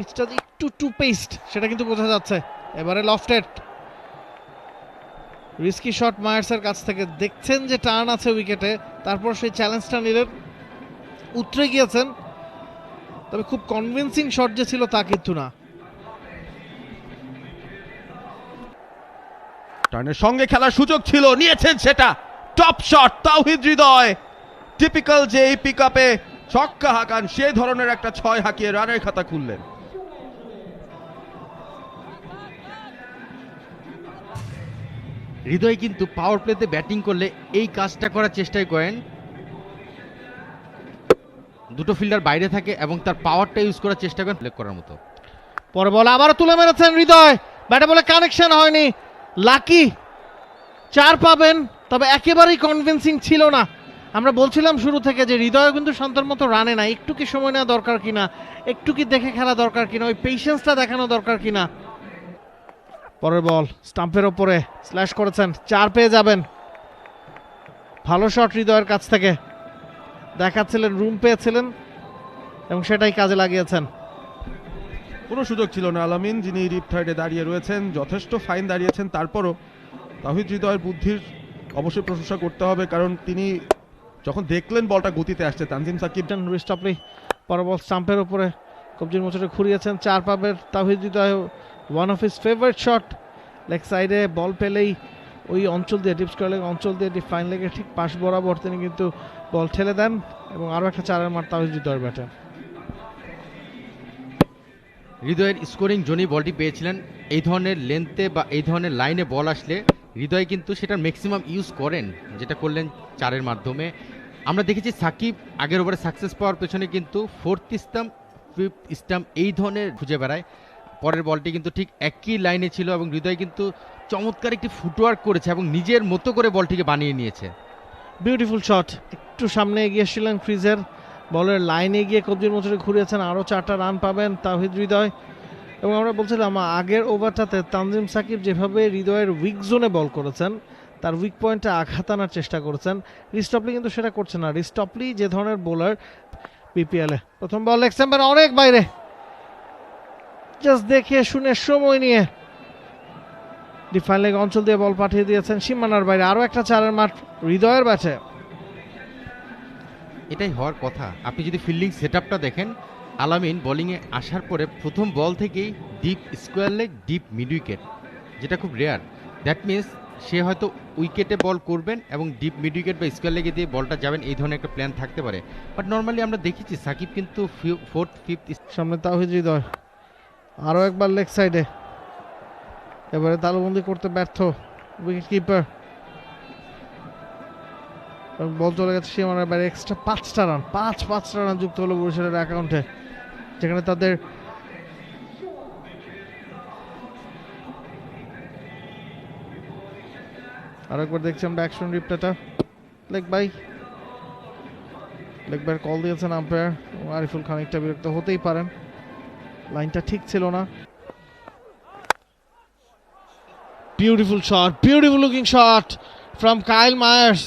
পিচটা একটু two paste সেটা কিন্তু বোঝা যাচ্ছে। এবারে লফটেড রিস্কি শট মায়ার্সের কাছ থেকে। দেখছেন যে টার্ন আছে উইকেটে তারপর সেই চ্যালেঞ্জটা নিলেন। উতরে গিয়েছেন। তবে খুব কনভিন্সিং শট যে ছিল তা কিন্তু না। টার্নের সঙ্গে খেলার সুযোগ ছিল, নিয়েছেন সেটা। Top shot Towhid Hridoy. Typical যে এই পিক আপে ছক্কা হাঁকান, সেই ধরনের একটা ছয় হাঁকিয়ে রানের খাতা খুললেন। হৃদয় কিন্তু পাওয়ার প্লেতে ব্যাটিং করলে এই কাজটা করার চেষ্টাই করেন। দুটো ফিল্ডার বাইরে থাকে এবং তার পাওয়ারটা ইউজ করার চেষ্টা করেন প্লে করার মতো। পরে বল আবারও তুলে মেরেছেন হৃদয়। ব্যাটে বলে কানেকশন হয়নি। লাকি চার পাবেন, তবে একেবারেই কনভিন্সিং ছিল না। আমরা বলছিলাম শুরু থেকে যে হৃদয় কিন্তু শান্তর মতো রানে না। একটু কি সময় নেওয়া দরকার কিনা? একটু কি দেখে খেলা দরকার কিনা? ওই পেশেন্সটা দেখানো দরকার কিনা? পরের বল স্টাম্পের ওপরে স্ল্যাশ করেছেন চার পেয়ে যাবেন। ভালো শট হৃদয়ের কাছ থেকে। দেখাচ্ছিলেন রুম পেয়েছিলেন এবং সেটাই কাজে লাগিয়েছেন। কোনো সুযোগ ছিল না আলামিন যিনি রিপ থার্ডে দাঁড়িয়ে রয়েছেন যথেষ্ট ফাইন দাঁড়িয়েছেন। তারপরও তাহিদ হৃদয়ের বুদ্ধির অবশ্যই প্রশংসা করতে হবে কারণ তিনি যখন দেখলেন বলটা গতিতে আসছে তানজিম সাকিব রিস্টপলি পরে বল স্টাম্পের উপরে কবজির মোচরে ঘুরিয়েছেন চার পাবের Towhid Hridoy one of his favourite shot leg সাইডে বল পেলেই ওই অঞ্চল দিয়ে ডিপ স্কোয়ার লেগ অঞ্চল দিয়ে ডিপ ফাইন লেগের ঠিক পাশ বরাবর তিনি কিন্তু বল ঠেলে দেন এবং আরও একটা চারের মার তাহিদ হৃদয়ের ব্যাটে। হৃদয়ের স্কোরিং জোনেই বলটি পেয়েছিলেন। এই ধরনের লেন্থে বা এই ধরনের লাইনে বল আসলে হৃদয় কিন্তু সেটার ম্যাক্সিমাম ইউজ করেন, যেটা করলেন চারের মাধ্যমে। আমরা দেখেছি সাকিব আগের ওভারে সাকসেস পাওয়ার পেছনে কিন্তু ফোর্থ স্টাম্প ফিফথ স্টাম্প এই ধরনের খুঁজে বেড়ায়। পরের বলটি কিন্তু ঠিক একই লাইনে ছিল এবং হৃদয় কিন্তু চমৎকার একটি ফুটওয়ার্ক করেছে এবং নিজের মতো করে বলটিকে বানিয়ে নিয়েছে। বিউটিফুল শট একটু সামনে এগিয়েছিলেন ক্রিজের। বলের লাইনে গিয়ে কবজির মোচরে ঘুরিয়েছেন। আরও চারটা রান পাবেন তাহিদ হৃদয়। এবং আমরা বলছিলাম, আগের ওভারটাতে তানজিম সাকিব যেভাবে হৃদয়ের উইক জোনে বল করেছেন, তার উইক পয়েন্টে আঘাত আনার চেষ্টা করেছেন। রিস্টপলি কিন্তু সেটা করছে না। রিস্টপলি যে ধরনের বোলার বিপিএলে প্রথম বল এক্সেম্বার অনেক বাইরে। জাস্ট দেখে শুনে সময় নিয়ে ডিফাইন লেগ অঞ্চল দিয়ে বল পাঠিয়ে দিয়েছেন সীমানার বাইরে। আরও একটা চারের মাঠ হৃদয়ের ব্যাটে এটাই হওয়ার কথা। আপনি যদি ফিল্ডিং সেট দেখেন আলামিন বোলিংয়ে আসার পরে প্রথম বল থেকেই deep square leg deep mid wicket যেটা খুব রেয়ার দ্যাট মিনস সে হয়তো উইকেটে বল করবেন এবং ডিপ মিড উইকেট বা স্কোয়ার লেগে দিয়ে বলটা যাবেন এই ধরনের একটা প্ল্যান থাকতে পারে। বাট নর্মালি আমরা দেখেছি সাকিব কিন্তু ফোর্থ ফিফথ সামনে তাহিদ হৃদয়। আরও একবার লেগ সাইডে। এবারে তালুবন্দি করতে ব্যর্থ উইকেট কিপার বল চলে গেছে সীমানার বাইরে এক্সট্রা পাঁচটা রান পাঁচ, পাঁচটা রান যুক্ত হলো বরিশালের অ্যাকাউন্টে যেখানে তাদের আরেকবার দেখছি আমরা অ্যাকশন রিপ্লেটা লেগ বাই লেগ বাইয়ের কল দিয়েছেন আম্পায়ার আরিফুল খানিকটা বিরক্ত হতেই পারেন। লাইনটা ঠিক ছিল না। Beautiful shot beautiful looking shot from Kyle Mayers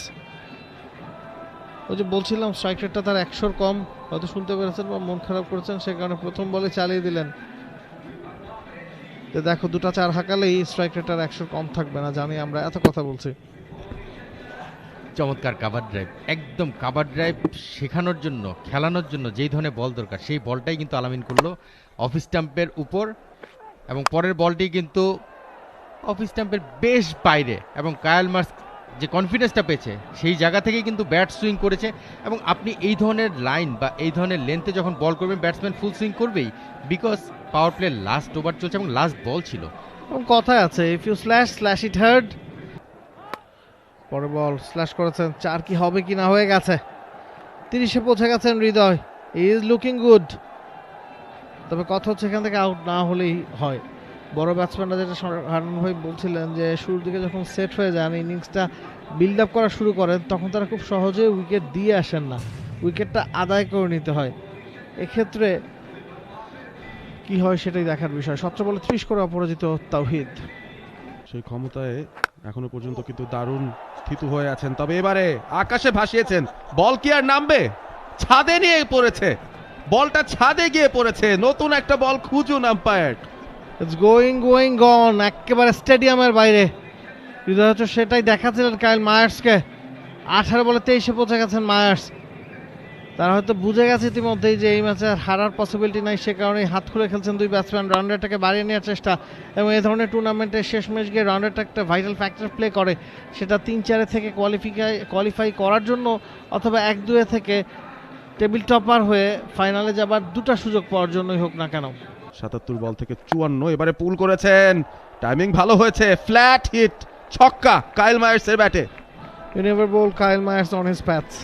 ওই যে বলছিলাম স্ট্রাইক রেটটা তার একশোর কম। হয়তো শুনতে পেরেছেন বা মন খারাপ করেছেন, সে কারণে প্রথম বলে চালিয়ে দিলেন। দেখো, দুটা চার হাঁকালেই স্ট্রাইক রেট একশোর কম থাকবে না, জানি আমরা, এত কথা বলছি। চমৎকার কাভার ড্রাইভ একদম কাভার ড্রাইভ শেখানোর জন্য, খেলানোর জন্য যেই ধরনের বল দরকার, সেই বলটাই কিন্তু আলামিন করল। অফ স্টাম্পের উপর এবং পরের বলটি কিন্তু অফ স্টাম্পের বেশ বাইরে এবং কায়াল মার্স যে কনফিডেন্সটা পেয়েছে, সেই জায়গা থেকেই কিন্তু ব্যাট সুইং করেছে এবং আপনি এই ধরনের লাইন বা এই ধরনের লেন্থে যখন বল করবেন ব্যাটসম্যান ফুল সুইং করবেই because power play last over চলছে এবং লাস্ট বল ছিল। এবং কথায় আছে if you slash slash it hard পরে বল স্ল্যাশ করেছেন, চার কি হবে কি না হয়ে গেছে। তিরিশে পৌঁছে গেছেন হৃদয়। ইজ লুকিং গুড তবে কথা হচ্ছে এখান থেকে আউট না হলেই হয়। বড় ব্যাটসম্যানরা যেটা হারান ভাই বলছিলেন যে, শুরুর দিকে যখন সেট হয়ে যান ইনিংসটা বিল্ড আপ করা শুরু করেন, তখন তারা খুব সহজে উইকেট দিয়ে আসেন না। উইকেটটা আদায় করে নিতে হয়। এক্ষেত্রে কি হয় সেটাই দেখার বিষয়। সতেরো বলে ত্রিশ করে অপরাজিত তাওহিদ। সেই ক্ষমতায় এখনও পর্যন্ত কিন্তু দারুণ স্থিত হয়ে আছেন। তবে এবারে আকাশে ভাসিয়েছেন। বল কি আর নামবে? ছাদে নিয়ে পড়েছে। বলটা ছাদে গিয়ে পড়েছে। নতুন একটা বল খুঁজুন umpire. It's going going gone একেবারে স্টেডিয়ামের বাইরে। হয়তো সেটাই দেখাচ্ছিলেন কাইল মায়ার্সকে। আঠারো বলে তেইশে পৌঁছে গেছেন মায়ার্স। তারা হয়তো বুঝে গেছে ইতিমধ্যেই যে এই ম্যাচে হারার পসিবিলিটি নাই, সে কারণেই হাত খুলে খেলছেন দুই ব্যাটসম্যান রান রেটটাকে বাড়িয়ে নেওয়ার চেষ্টা। এবং এই ধরনের টুর্নামেন্টের শেষ ম্যাচ গিয়ে রান রেটটা একটা ভাইটাল ফ্যাক্টর প্লে করে। সেটা তিন চারে থেকে কোয়ালিফিকাই কোয়ালিফাই করার জন্য অথবা এক দুয়ে থেকে টেবিল টপার হয়ে ফাইনালে যাবার দুটা সুযোগ পাওয়ার জন্যই হোক না কেন। সাতাত্তর বল থেকে চুয়ান্ন এবারে পুল করেছেন। টাইমিং ভালো হয়েছে ফ্ল্যাট হিট ছক্কা কাইল মায়ার্সের ব্যাটে। You never bowl Kyle Myers on his paths.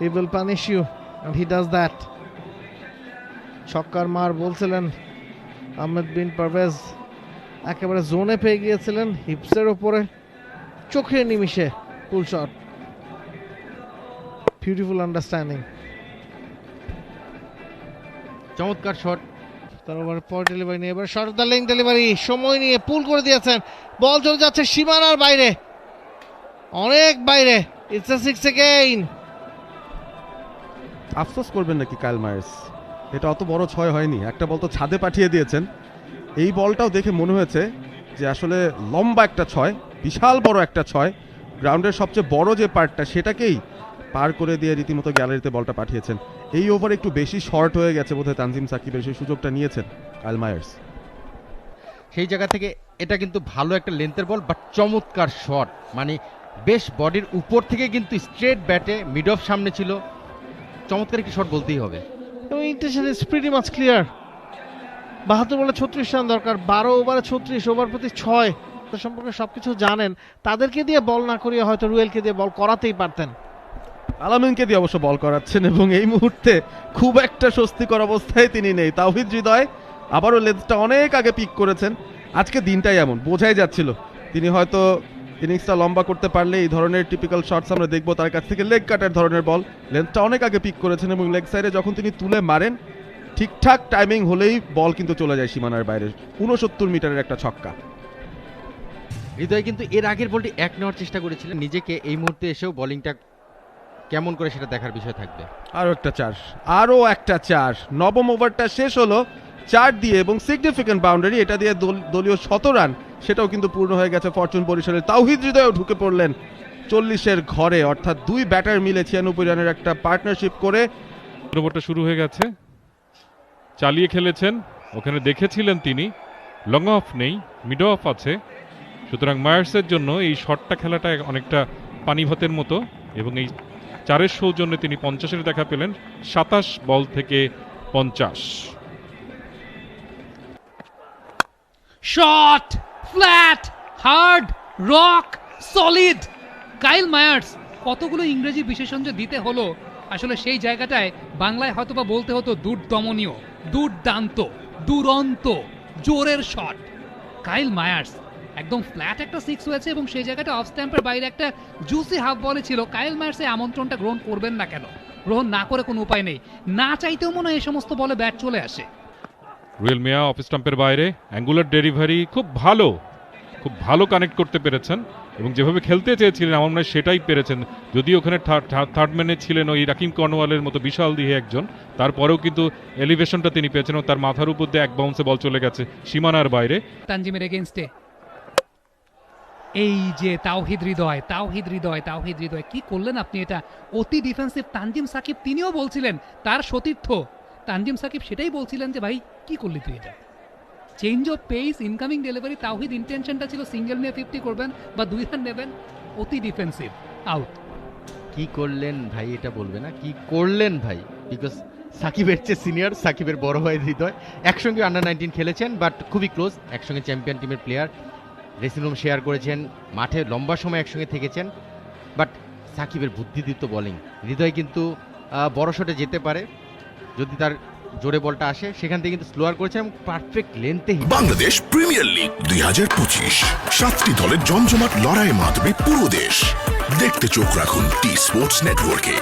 He will punish you, and he does that. ছক্কার মার বলছিলেন আহমেদ বিন পারভেজ। একেবারে জোনে পেয়ে গিয়েছিলেন হিপসের ওপরে চোখের নিমিষে ফুল শট। বিউটিফুল আন্ডারস্ট্যান্ডিং চমৎকার শট তার ওভার পর ডেলিভারি নিয়ে, এবার শর্ট দ্য লেং ডেলিভারি সময় নিয়ে পুল করে দিয়েছেন। বল চলে যাচ্ছে সীমানার বাইরে। অনেক বাইরে। ইটস এ সিক্স এগেইন আফসোস করবেন নাকি কাইল মায়ার্স? এটা অত বড় ছয় হয়নি। একটা বল তো ছাদে পাঠিয়ে দিয়েছেন। এই বলটাও দেখে মনে হয়েছে যে আসলে লম্বা একটা ছয়, বিশাল বড় একটা ছয়। গ্রাউন্ডের সবচেয়ে বড় যে পার্টটা সেটাকেই পার করে দিয়ে রীতিমতো গ্যালারিতে বলটা পাঠিয়েছেন। এই ওভার একটু বেশি শর্ট হয়ে গেছে বোধহয় তানজিম সাকিবের সেই সুযোগটা নিয়েছেন কাইল মায়ার্স। সেই জায়গা থেকে এটা কিন্তু ভালো একটা লেন্থের বল বাট চমৎকার শট। মানে বেশ বডির উপর থেকে কিন্তু স্ট্রেট ব্যাটে মিড অফ সামনে ছিল। চমৎকার একটি শট বলতেই হবে। এবং intention is pretty much clear বাহাত্তর বলে ছত্রিশ রান দরকার বারো ওভারে ছত্রিশ ওভার প্রতি ছয়। তো সম্পর্কে সবকিছু জানেন। তাদেরকে দিয়ে বল না করিয়ে হয়তো রুয়েলকে দিয়ে বল করাতেই পারতেন। আলামিনকে দিয়ে অবশ্য বল করাচ্ছেন এবং এই মুহূর্তে খুব একটা স্বস্তিকর অবস্থায় তিনি নেই। তাওহিদ হৃদয় আবারও লেন্সটা অনেক আগে পিক করেছেন। আজকে দিনটাই এমন, বোঝাই যাচ্ছিল। তিনি হয়তো ইনিংসটা লম্বা করতে পারলে এই ধরনের টিপিক্যাল শটস আমরা দেখব তার কাছ থেকে লেগ কাটার ধরনের বল। লেন্সটা অনেক আগে পিক করেছেন এবং লেগ সাইডে যখন তিনি তুলে মারেন, ঠিকঠাক টাইমিং হলেই বল কিন্তু চলে যায় সীমানার বাইরে। উনসত্তর মিটারের একটা ছক্কা। হৃদয় কিন্তু এর আগের বলটি এক নেওয়ার চেষ্টা করেছিলেন। নিজেকে এই মুহূর্তে এসেও বোলিংটা কেমন করে সেটা দেখার বিষয় থাকবে? আরও একটা চার আরও একটা চার নবম ওভারটা শেষ হলো চার দিয়ে এবং সিগনিফিক্যান্ট বাউন্ডারি এটা দিয়ে দলীয় শত রান সেটাও কিন্তু পূর্ণ হয়ে গেছে ফরচুন বরিশালের তাওহিদ হৃদয়ও ঢুকে পড়লেন চল্লিশের ঘরে অর্থাৎ দুই ব্যাটার মিলে ছিয়ানব্বই রানের একটা পার্টনারশিপ করে। ওভারটা শুরু হয়ে গেছে। চালিয়ে খেলেছেন ওখানে দেখেছিলেন তিনি লং অফ নেই মিড অফ আছে। সুতরাং মায়ার্সের জন্য এই শটটা খেলাটা অনেকটা পানি ভাতের মতো এবং এই চারের সৌজন্যে তিনি পঞ্চাশের দেখা পেলেন, সাতাশ বল থেকে পঞ্চাশ। Shot, flat, hard, rock, solid. Kyle Mayers, কতগুলো ইংরেজি বিশেষণ যে দিতে হলো, আসলে সেই জায়গাটায় বাংলায় হয়তোবা বলতে হতো দুর্দমনীয়, দুর্দান্ত, দুরন্ত, জোরের শট। কাইল মায়ার্স একদম ফ্ল্যাট একটা সিক্স হয়েছে এবং সেই জায়গাটা অফ স্ট্যাম্পের বাইরে একটা জুসি হাফ বলে ছিল। কাইল মায়ার্স এই আমন্ত্রণটা গ্রহণ করবেন না কেন? গ্রহণ না করে কোনো উপায় নেই। না চাইতেও মনে হয় এই সমস্ত বলে ব্যাট চলে আসে। রুয়েল মিয়া অফ স্টাম্পের বাইরে। অ্যাঙ্গুলার ডেলিভারি খুব ভালো খুব ভালো কানেক্ট করতে পেরেছেন এবং যেভাবে খেলতে চেয়েছিলেন আমার মনে হয় সেটাই পেরেছেন। যদি ওখানে থার্ড ম্যানে ছিলেন ওই রাকিম কর্নওয়ালের মতো বিশাল দিয়ে একজন তারপরেও কিন্তু এলিভেশনটা তিনি পেয়েছেন এবং তার মাথার উপর দিয়ে এক বাউন্সে বল চলে গেছে সীমানার বাইরে। তানজিমের এগেনস্টে এই যে তাওহিদ হৃদয় তাওহিদ হৃদয় তাওহিদ হৃদয়, কি করলেন আপনি এটা? অতি ডিফেন্সিভ তানজিম সাকিব তিনিও বলছিলেন, তার সতীর্থ। তানজিম সাকিব সেটাই বলছিলেন যে, ভাই, কি করলি তুই এটা? Change of pace incoming delivery Towhid ইন্টেনশনটা ছিল সিঙ্গেল নিয়ে ফিফটি করবেন বা দুই রান নেবেন, অতি ডিফেন্সিভ আউট কি করলেন ভাই, এটা বলবে না? কি করলেন ভাই? বিকজ সাকিবের চেয়ে সিনিয়র সাকিবের বড় ভাই হৃদয়। একসঙ্গে আন্ডার নাইনটিন খেলেছেন বাট খুবই ক্লোজ একসঙ্গে চ্যাম্পিয়ন টিমের প্লেয়ার ড্রেসিং রুম শেয়ার করেছেন, মাঠে লম্বা সময় একসঙ্গে থেকেছেন, বাট সাকিবের বুদ্ধিদীপ্ত বোলিং হৃদয় কিন্তু বড় শটে যেতে পারে, যদি তার জোরে বলটা আসে, সেখান থেকে কিন্তু স্লোয়ার করেছে এবং পারফেক্ট লেন্থে বাংলাদেশ প্রিমিয়ার লিগ দুই হাজার পঁচিশ, সাতটি দলের জমজমাট লড়াইয়ে মাতবে পুরো দেশ। দেখতে চোখ রাখুন টি স্পোর্টস নেটওয়ার্কে